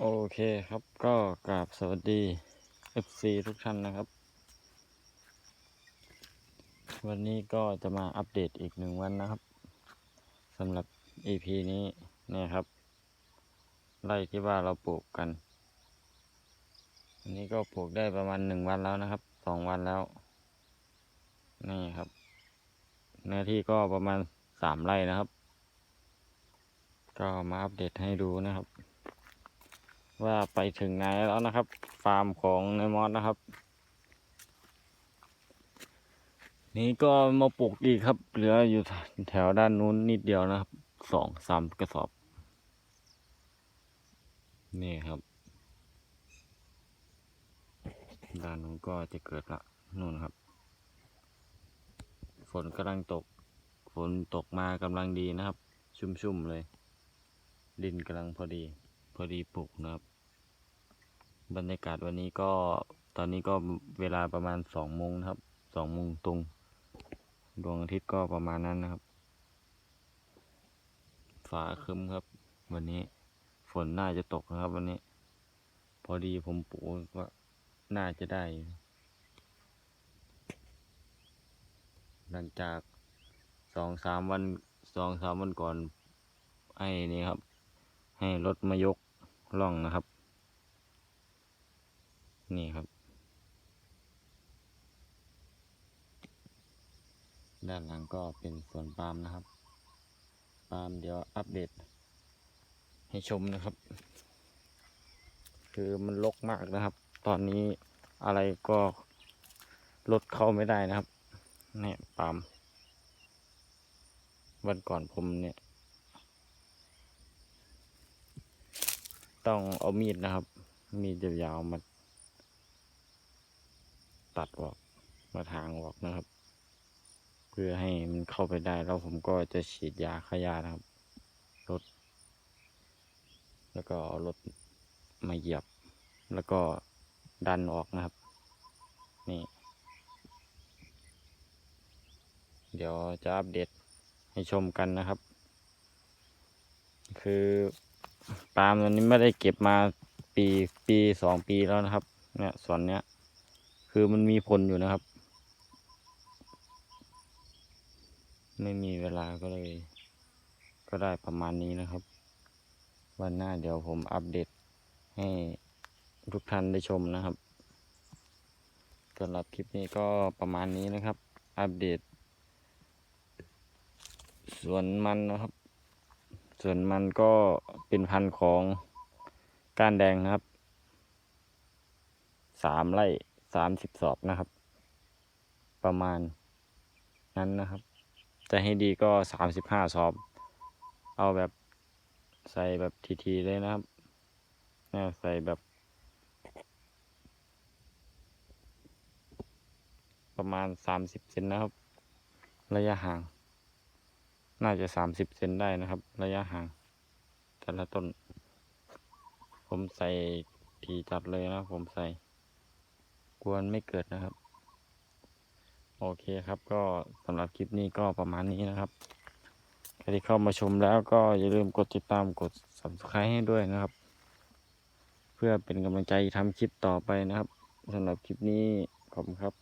โอเคครับก็กราบสวัสดี FC ทุกท่านนะครับ วันนี้ก็จะมาอัปเดตอีกหนึ่งวันนะครับสำหรับ EP นี้เนี่ยครับไร่ที่ว่าเราปลูกกันอันนี้ก็ปลูกได้ประมาณหนึ่งวันแล้วนะครับสองวันแล้ว นี่ครับเนื้อที่ก็ประมาณสามไร่นะครับ ก็มาอัปเดตให้ดูนะครับ ว่าไปถึงไหนแล้วนะครับ ฟาร์มของในมอสนะครับ นี่ก็มาปลูกอีกครับ เหลืออยู่แถวด้านนู้นนิดเดียวนะครับสองสามกระสอบ นี่ครับ ด้านนู้นก็จะเกิดละนู่นครับ ฝนกำลังตก ฝนตกมากำลังดีนะครับ ชุ่มๆเลย ดินกำลังพอดีพอดีปลูกนะครับ บรรยากาศวันนี้ก็ตอนนี้ก็เวลาประมาณสองโมงครับสองโมงตรงดวงอาทิตย์ก็ประมาณนั้นนะครับฟ้าครึ้มครับ วันนี้ฝนน่าจะตกนะครับ วันนี้ พอดีผมปลูกก็น่าจะได้ หลังจากสองสามวันสองสามวันก่อน ให้นี่ครับ ให้รถมายกล่องนะครับ นี่ครับ ด้านหลังก็เป็นสวนปาล์มนะครับ ปาล์มเดี๋ยวอัปเดต ให้ชมนะครับ คือมันรกมากนะครับ ตอนนี้อะไรก็รถเข้าไม่ได้นะครับเนี่ยปาล์มวันก่อนผมเนี่ย ต้องเอามีดนะครับ มีดยาวๆมา ตัดออกมาทางออกนะครับ เพื่อให้มันเข้าไปได้แล้วผมก็จะฉีดยาฆ่าหญ้านะครับรถแล้วก็เอารถมาเหยียบ แล้วก็ดันออกนะครับ นี่ เดี๋ยวจะอัปเดตให้ชมกันนะครับ คือปาล์มตัวนี้ไม่ได้เก็บมาปีปีสองปีแล้วนะครับ เนี่ยส่วนเนี้ย คือมันมีผลอยู่นะครับ ไม่มีเวลาก็เลย ก็ได้ประมาณนี้นะครับ วันหน้าเดี๋ยวผมอัปเดตให้ทุกท่านได้ชมนะครับสำหรับคลิปนี้ก็ประมาณนี้นะครับ อัปเดต สวนมันนะครับส่วนมันก็เป็นพันธุ์ของก้านแดงนะครับสามไร่ สามสิบสอบนะครับ ประมาณนั้นนะครับ จะให้ดีก็สามสิบห้าสอบ เอาแบบใส่แบบทีๆเลยนะครับเนี่ยใส่แบบ ประมาณสามสิบเซนนะครับ ระยะห่าง น่าจะสามสิบเซนได้นะครับ ระยะห่าง แต่ละต้น ผมใส่ทีจัดเลยนะผมใส่ กวนไม่เกิดนะครับ โอเคครับก็สำหรับคลิปนี้ก็ประมาณนี้นะครับใครที่เข้ามาชมแล้วก็อย่าลืมกดติดตามกด subscribe ให้ด้วยนะครับ เพื่อเป็นกำลังใจทำคลิปต่อไปนะครับสำหรับคลิปนี้ขอบคุณครับ